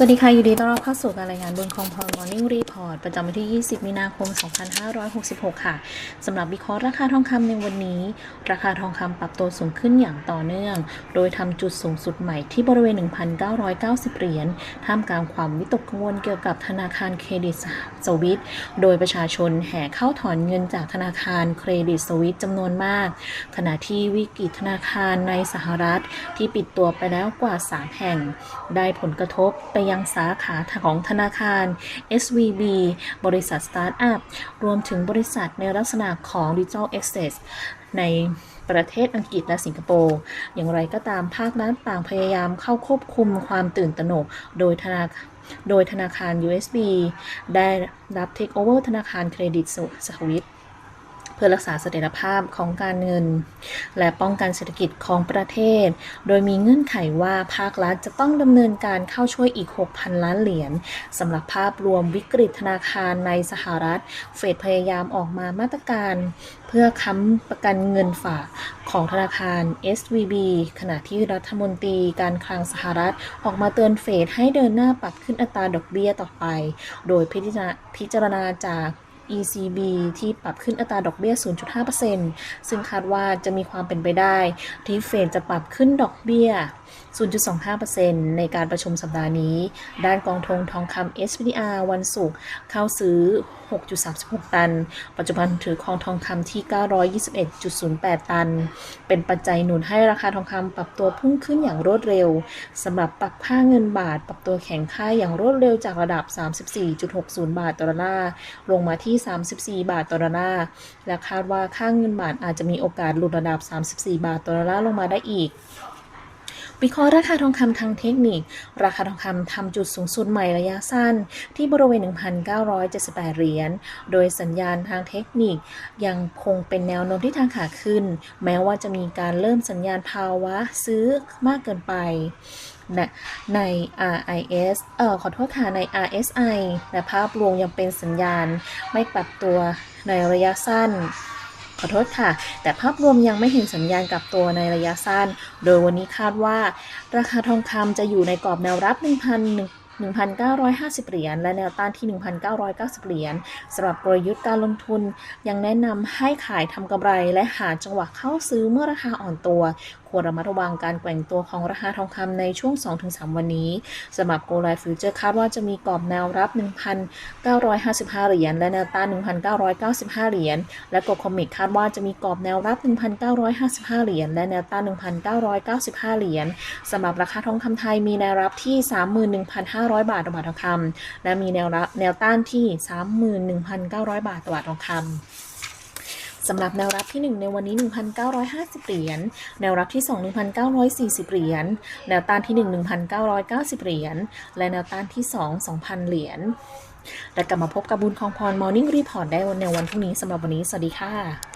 สวัสดีค่ะยินดีต้อนรับเข้าสู่การรายงานบุญคองพร Morning Report ประจำวันที่ 20 มีนาคม 2566 ค่ะสำหรับวิเคราะห์ราคาทองคำในวันนี้ ราคาทองคำปรับตัวสูงขึ้นอย่างต่อเนื่อง โดยทำจุดสูงสุดใหม่ที่บริเวณ 1,990 เหรียญท่ามกลางความวิตกกังวลเกี่ยวกับธนาคารเครดิตสวิตโดยประชาชนแห่เข้าถอนเงินจากธนาคารเครดิตสวิตจำนวนมาก ขณะที่วิกฤตธนาคารในสหรัฐที่ปิดตัวไปแล้วกว่า 3 แห่ง ได้ผลกระทบไปยังสาขาของธนาคาร SVB บริษัทสตาร์ทอัพ รวมถึงบริษัทในลักษณะของ Digital Access ในประเทศอังกฤษและสิงคโปร์ อย่างไรก็ตามภาครัฐต่างพยายามเข้าควบคุมความตื่นตระหนกโดยธนาโดยธนาคาร USB ได้รับเทคโอเวอร์ธนาคารเครดิตสวิต เพื่อรักษาเสถียรภาพของการเงิน และป้องกันเศรษฐกิจของประเทศ โดยมีเงื่อนไขว่าภาครัฐจะต้องดำเนินการเข้าช่วยอีก 6,000 ล้านเหรียญสำหรับภาพรวมวิกฤตธนาคารในสหรัฐ เฟดพยายามออกมามาตรการ เพื่อค้ำประกันเงินฝากของธนาคาร SVB ขณะที่รัฐมนตรีการคลังสหรัฐออกมาเตือนเฟดให้เดินหน้าปรับขึ้นอัตราดอกเบี้ยต่อไป โดยพิจารณาพิจารณาจาก ECB ที่ปรับขึ้นอัตราดอกเบี้ย 0.5%ซึ่งคาดว่าจะมีความเป็นไปได้ ที่เฟดจะปรับขึ้นดอกเบี้ย 0.25%ในการประชุมสัปดาห์นี้ ด้านกองทุนทองคำ SPDR วันศุกร์เข้าซื้อ 6.36 ตัน ปัจจุบันถือครองทองคำที่ 921.08 ตัน เป็นปัจจัยหนุนให้ราคาทองคำปรับตัวพุ่งขึ้นอย่างรวดเร็วสำหรับปรับค่าเงินบาท ปรับตัวแข็งค่าอย่างรวดเร็วจากระดับ 34.60 บาทต่อดอลลาร์ลงมาที่34 บาทต่อดอลลาร์ และคาดว่าค่าเงินบาทอาจจะมีโอกาสหลุดระดับ 34 บาทต่อดอลลาร์ลงมาได้อีก วิเคราะห์ราคาทองคำทางเทคนิค ราคาทองคำทำจุดสูงสุดใหม่ระยะสั้น ที่บริเวณ 1,978 เหรียญ โดยสัญญาณทางเทคนิคยังคงเป็นแนวโน้มที่ทางขาขึ้น แม้ว่าจะมีการเริ่มสัญญาณภาวะซื้อมากเกินไปใน RIS เอ่อขอโทษค่ะใน RSI และภาพรวมยังเป็นสัญญาณไม่ปรับตัวในระยะสั้น ขอโทษค่ะ แต่ภาพรวมยังไม่เห็นสัญญาณกลับตัวในระยะสั้น โดยวันนี้คาดว่า ราคาทองคำจะอยู่ในกรอบแนวรับ 1,000 1,950 เหรียญ และแนวต้านที่ 1,990 เหรียญสำหรับกลยุทธ์การลงทุน ยังแนะนำให้ขายทำกำไร และหาจังหวะเข้าซื้อเมื่อราคาอ่อนตัว ควรระมัดระวังการแกว่งตัวของราคาทองคำในช่วง 2-3 วันนี้สำหรับโกลไลฟิวเจอร์คาดว่าจะมีกรอบแนวรับ 1,955 เหรียญ และแนวต้าน 1,995 เหรียญ และกบคอมิกคาดว่าจะมีกรอบแนวรับ 1,955 เหรียญ และแนวต้าน 1,995 เหรียญสำหรับราคาทองคำไทยมีแนวรับที่ 31,500บาทต่อบาททองคำและมีแนวรับแนวต้านที่ 31,900 บาทต่อบาททองคำสำหรับแนวรับที่ 1 ในวันนี้ 1,950 เหรียญ แนวรับที่ 2 1,940 เหรียญ แนวต้านที่ 1 1,990 เหรียญ และแนวต้านที่ 2 2,000 เหรียญ และกลับมาพบกับบุญคองพร Morning Report ได้ในวันพรุ่งนี้สำหรับวันนี้ สวัสดีค่ะ